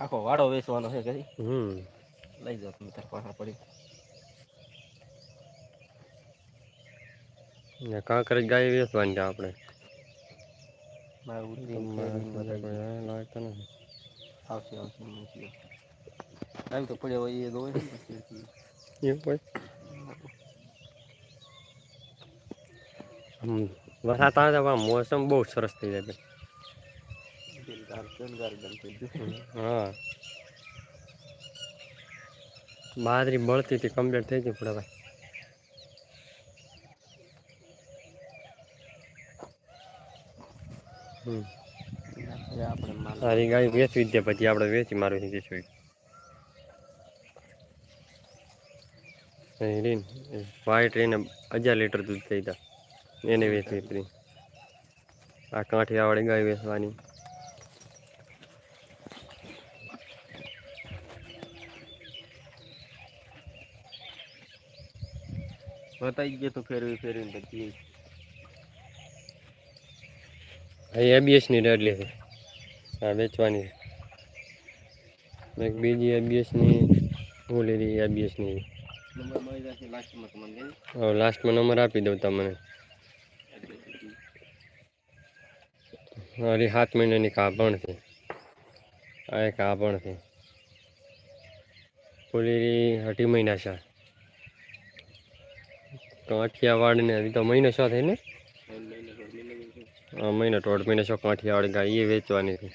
આખો વાડો વેચવાનો છે કઈ હમ. લઈ જાઓ તમે તાર પાછા પડી. ને કાંકરેજ ગાય વેચવાની છે આપણે. મારું લાગતા નથી. આવશે આવશે મૂકી તો પડ્યા હોય એ દોય એવું આમ વરસાદ આવે મોસમ બહુ સરસ થઈ જાય છે. ગાર ગાર બંધ થઈ ગયું હા. બાજરી મળતી હતી કમ્પ્લીટ થઈ ગઈ પડે માલ સારી ગાય વેચવી દે પછી આપણે વેચી મારવી જઈશું રીન વાઈટ રહીને હજાર લીટર દૂધ થઈ તા એને વેચવી હતી. આ કાંઠિયાવાળી ગાય વેચવાની. બતાવી ગયો તો ફેરવી ફેરવીને પછી. અહીં એબીએસની રેડલી છે. આ વેચવાની એક બીજી એબીએસની હું લીધી એબીએસની લાસ્ટમાં નંબર આપી દઉં તમને. અરે સાત મહિનાની કાપણ છે. આ એક કાપણ છે. ફૂલેરી અઢી મહિના છે કાઠિયાવાડ ને હજી તો મહિનો શું થાય ને આ મહિનો દોઢ મહિનો શું કાઠિયાવાડ ગાય એ વેચવાની છે.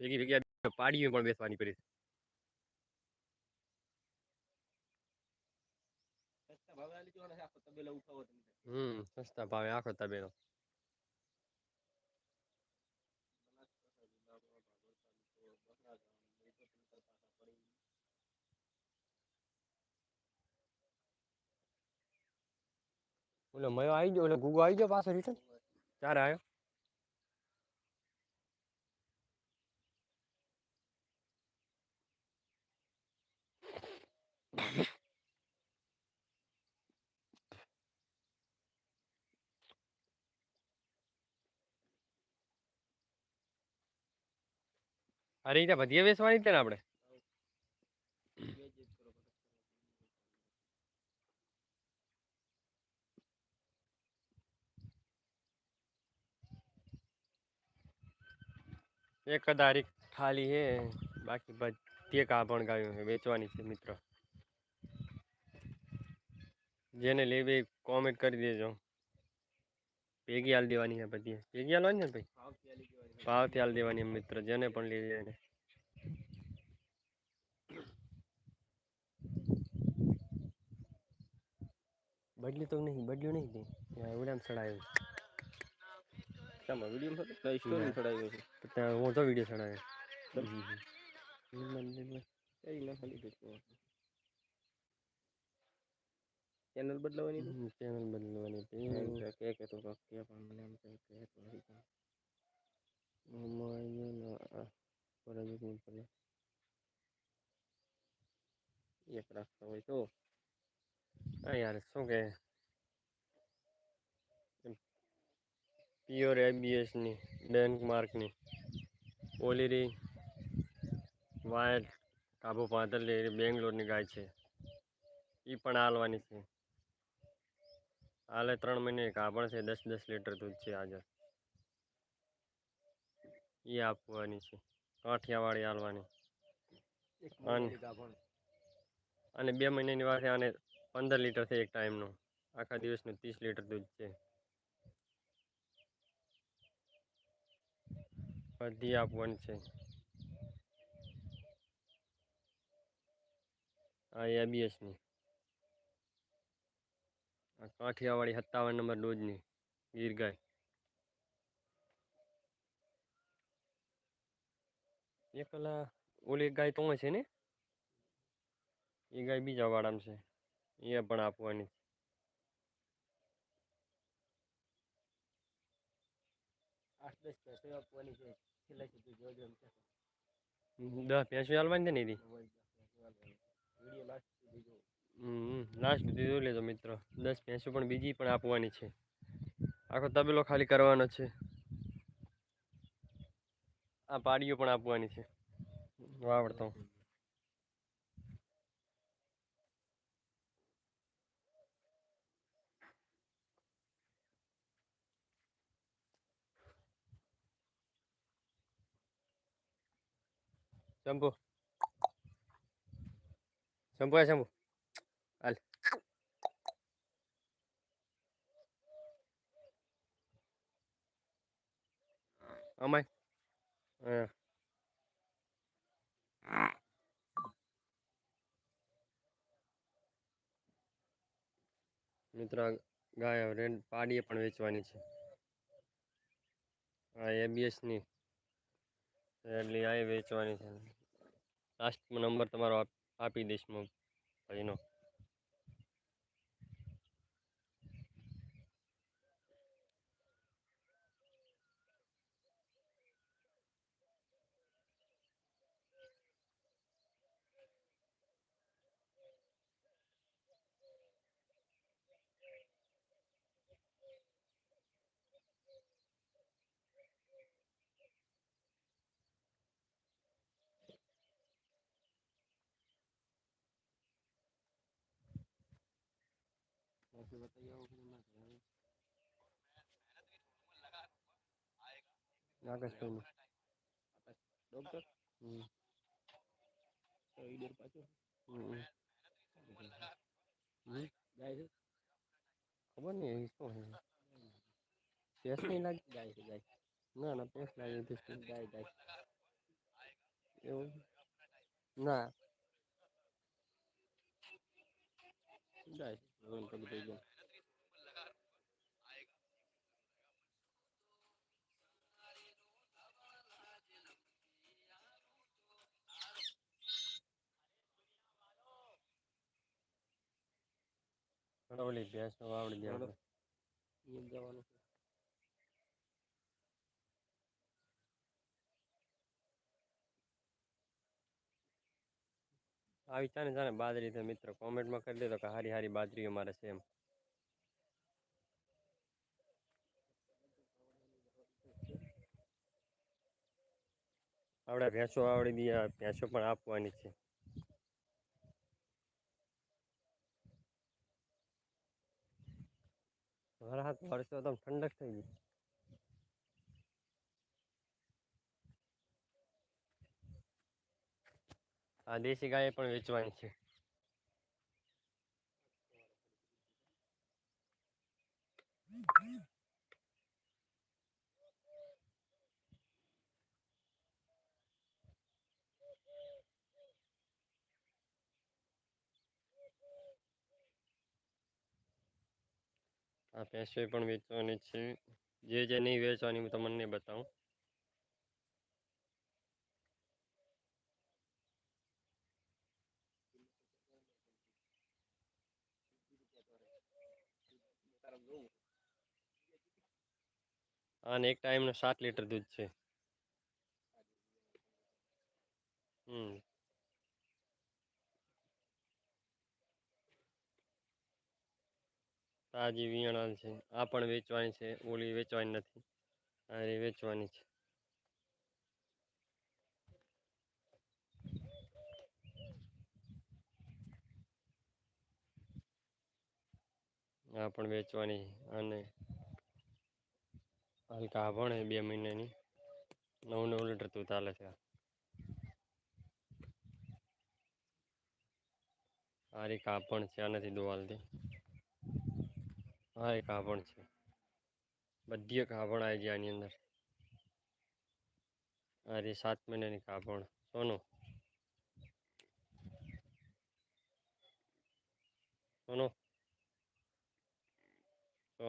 ભેગી ભેગી પાડીઓ પણ બેસવાની કરી હમ, સસ્તા ભાવે. આખો તબેલો. ઓલો મયો આવી ગયો? ઓલો ગુગો આવી ગયો પાછો રિટર્ન ક્યારે આવ્યો અરે ત્યાં બધી વેચવાની ત્યાં આપણે એક તારીખ ખાલી છે બાકી બધી કાપણ ગાયું છે વેચવાની છે મિત્ર. જેને લેવી કોમેન્ટ કરી દેજો. ભેગી હાલ દેવાની છે બધી. ભેગી હાલવાની ને ભાઈ? ભાવથી હાલ દેવાની મિત્ર જેને પણ લઈ જાય ને બદલી તો નહીં બદલ્યું નહીં તે ત્યાં ઓલામ ચડાવ્યું શામાં વીડિયો હતો સ્ટોરી ચડાવ્યો છે? તો ત્યાં હું તો વીડિયો ચડાવ્યો ચેનલ બદલાવાની ચેનલ બદલવાની હતી કે કે કે તો કે પણ મને એમ કંઈક કે તો ના આ પર જ નહીં પડે એક રાખતા હોય તો હા યાર શું કે પ્યોર એબીએસની બેંક માર્કની ઓલીરી વાયટ કાબુ પાંતરલી બેંગ્લોરની ગાય છે એ પણ હાલવાની છે હાલે ત્રણ મહિને કાપણ છે દસ દસ લીટર દૂધ છે આજે એ આપવાની છે. કાઠિયાવાડી હાલવાની. અન- બે મહિનાની વાસે આને પંદર લીટર છે એક ટાઈમનું. આખા દિવસનું ત્રીસ લીટર દૂધ છે. બધી આપવાની છે. આ એબીએસની આ કાઠિયાવાડી સત્તાવન નંબર દૂધની ગીર ગાય એક પેલા ઓલી ગાય તો છે ને? એ ગાય બીજા વાળામાં છે. એ પણ આપવાની. દસ ભેંસો હાલવાની છે ને એની લાસ્ટ સુધી જોઈ લેજો મિત્રો. દસ ભેંસો પણ બીજી પણ આપવાની છે. આખો તબેલો ખાલી કરવાનો છે. આ પાડીઓ પણ આપવાની છે. વાવડતો. શંભુ. શંભુ આ શંભુ. હાલ. અમાય. મિત્રો, ગાય રેડ પાડીએ પણ વેચવાની છે. આ એબીએસની એટલે આ વેચવાની છે. લાસ્ટમાં નંબર તમારો આપી દઈશ હું ભાઈનો. બાકી बताइए वो કે ના થાય. આકાશભાઈનું ડોક્ટર હમ તો ઈડર પાછો હમ હમ. ગાય છે ખબર નહીં એ શું છે પેસ નહીં લાગે ગાય છે ગાય ના ના પેસ લાગે જાય ગાય એવું ના ગાય ભગવાન કબૂતર થઈ ગયા ઓલી ભેંસ વાવડી જવાનું આવી ચાને ચાને બાજરી તો મિત્રો. કોમેન્ટમાં કરી દેતો કે હારી હારી બાજરી અમારે છે એમ. આપણે ભેંસો આવડી દઈએ ભેંસો પણ આપવાની છે. વરસાદ વરસ્યો તો ઠંડક થઈ ગઈ. આ દેશી ગાય પણ વેચવાની છે. આ ભેંસો પણ વેચવાની છે. જે જે નહીં વેચવાની હું તમને બતાવું. અને એક ટાઈમનો સાત લીટર દૂધ છે. હમ. તાજી વિયાણા છે. આ પણ વેચવાની છે. ઓલી વેચવાની નથી. આ વેચવાની છે. આ પણ વેચવાની અને હલકા ભણે બે મહિનાની. નવ નવ લીટર તું ચાલે છે. આ રી કાપણ છે આ નથી દોવાલતી હા એ કાપણ છે. બધી કાપણ આવી જાય આની અંદર. આ સાત મહિનાની કાપણ સોનું? સોનું તો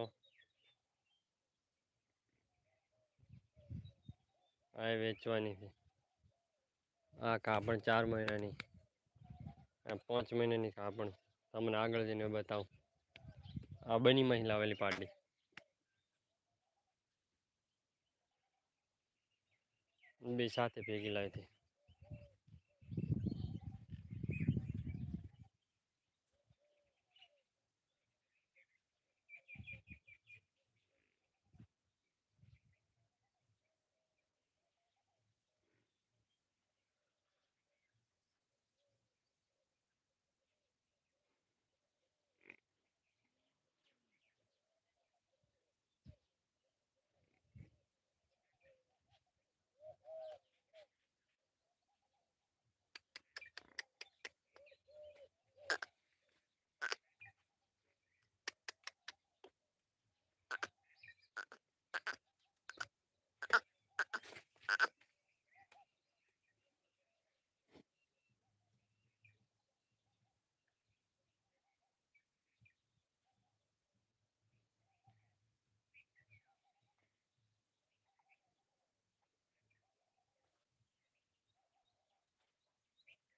આ વેચવાની છે. આ કાપણ ચાર મહિનાની. આ પાંચ મહિનાની કાપણ તમને આગળ જઈને બતાવું. આ બની મહિલા આવેલી પાર્ટી બે સાથે ભેગી લાવી હતી.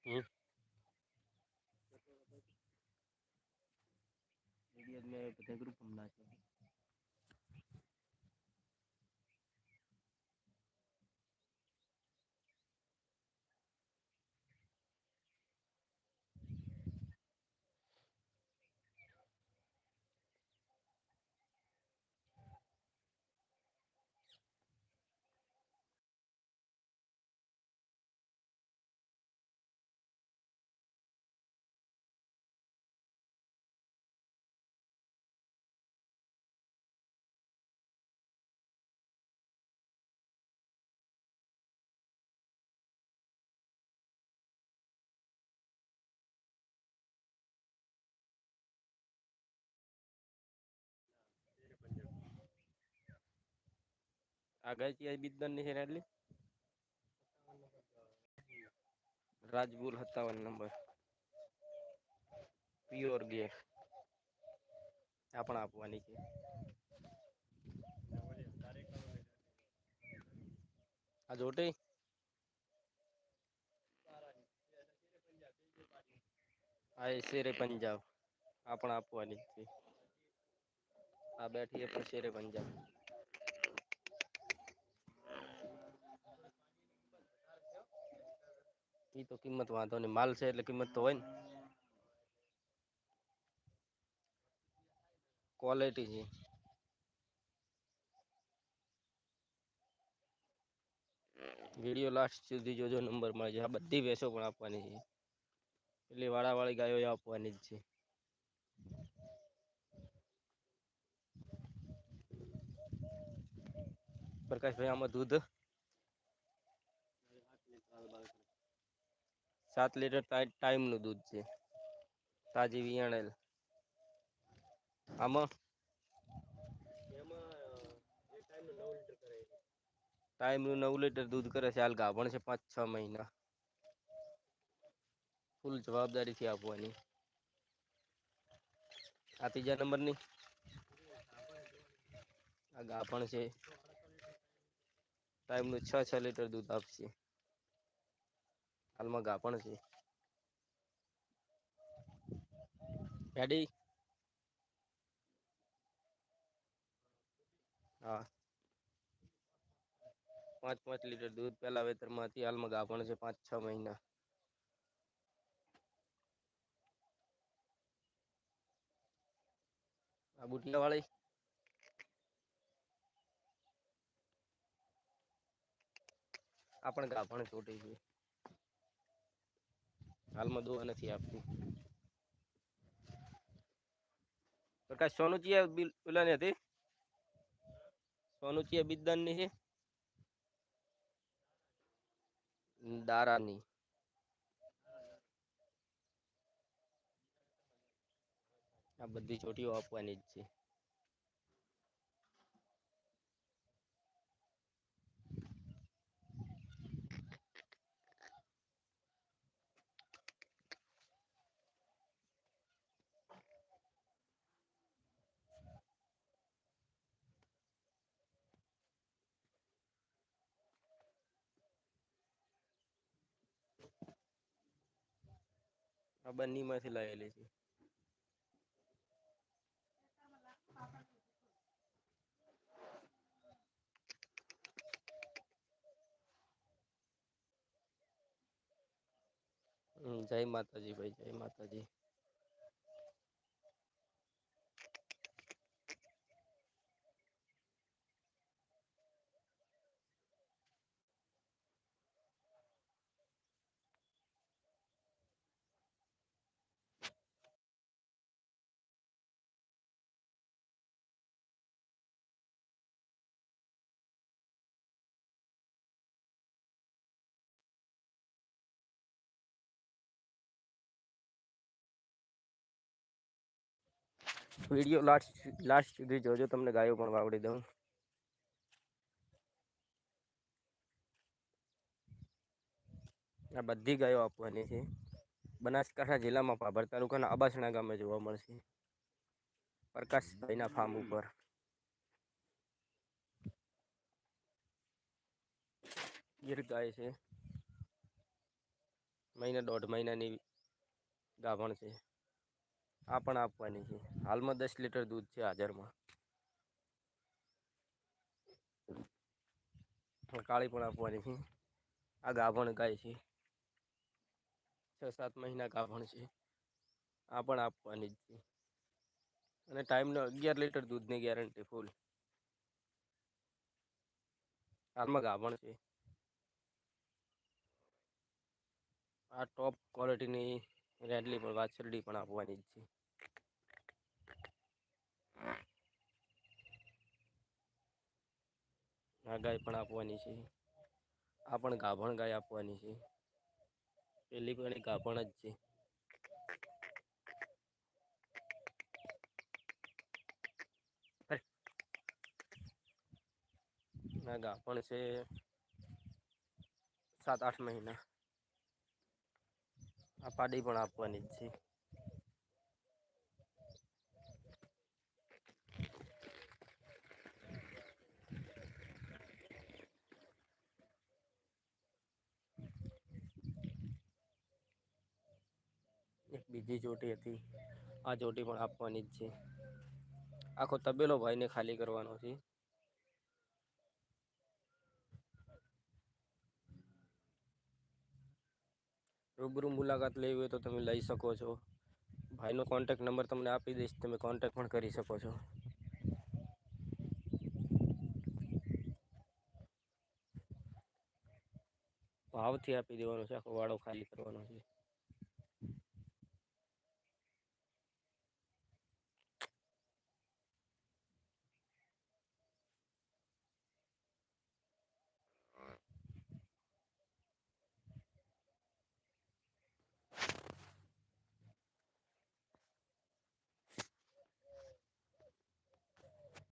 વીડિયો મેં બધા ગ્રુપમાં નાખ્યો આ ગઈ બિદનની છે ને એટલી રાજબુલ સત્તાવન નંબર. પ્યોર ગેર આ આપવાની છે. આ જોટે? આ શેરે પંજાબ. આ આપવાની છે. આ બેઠી એ પણ શેરે પંજાબ. ઈ તો કિંમત વાંધો નહીં, માલ છે એટલે કિંમત તો હોય ને. ક્વોલિટી છે. વીડિયો લાસ્ટ સુધી જોજો નંબર મળે છે આ બધી ભેંસો પણ આપવાની છે. એટલે વાળાવાળી ગાયો એ આપવાની જ છે. પ્રકાશભાઈ, આમાં દૂધ સાત લીટર ટાઈમનું દૂધ છે. તાજી વિયાણેલ. આમાં? ટાઈમનું નવ લીટર દૂધ કરે છે હાલ ગાભણ છે પાંચ, છ મહિના. ફૂલ જવાબદારીથી આપવાની. આ ત્રીજા નંબરની? આ ગાભણ છે. ટાઈમનું છ છ લીટર દૂધ આપશે. હાલમાં ગાભણ છે. રેડી હા. પાંચ પાંચ લીટર દૂધ પહેલા વેતરમાંથી હાલમાં ગાભણ છે પાંચ છ મહિના. આ બુટિયા વાળી. આ પણ ગાભણ છોટી છે. હાલમાં દોવા નથી આપતી. પ્રકાશ સોનુચિયા ચિયા બિલ હતી? સોનુચિયા બિદ્દાનની છે? દારાની. આ બધી ચોટીઓ આપવાની જ છે. આ બંનેમાંથી લાવેલી છે જય માતાજી ભાઈ જય માતાજી વીડિયો લાસ્ટ લાસ્ટ સુધી જોજો, તમને ગાયો પણ વાવડી દઉં. આ બધી ગાયો આપવાની છે. બનાસકાંઠા જિલ્લામાં પાભર તાલુકાના અબાસણા ગામે જોવા મળશે. પ્રકાશભાઈના ફાર્મ ઉપર. ગીર ગાય છે. મહિના દોઢ મહિનાની ગાભણ છે. આ પણ આપવાની છે. હાલમાં દસ લીટર દૂધ છે હાજરમાં. કાળી પણ આપવાની છે. આ ગાભણ ગાય છે. છ સાત મહિના ગાભણ છે. આ પણ આપવાની જ છે. અને ટાઈમનો અગિયાર લીટર દૂધની ગેરંટી ફૂલ. હાલમાં ગાભણ છે. આ ટોપ ક્વોલિટીની રેડલી પણ વાછરડી પણ આપવાની જ છે. આ ગાય પણ આપવાની છે. આ પણ ગાભણ ગાય આપવાની છે. પેલી પણ ગાભણ જ છે. ના ગાભણ છે સાત આઠ મહિના. આ પાડી પણ આપવાની જ છે એક બીજી ચોટી હતી. આ ચોટી પણ આપવાની જ છે. આખો તબેલો ભાઈને ખાલી કરવાનો છે. રૂબરૂ મુલાકાત લેવી હોય તો તમે લઈ શકો છો. ભાઈનો કોન્ટેક નંબર તમને આપી દઈશ. તમે કોન્ટેક પણ કરી શકો છો. ભાવથી આપી દેવાનો છે. આખો વાળો ખાલી કરવાનો છે.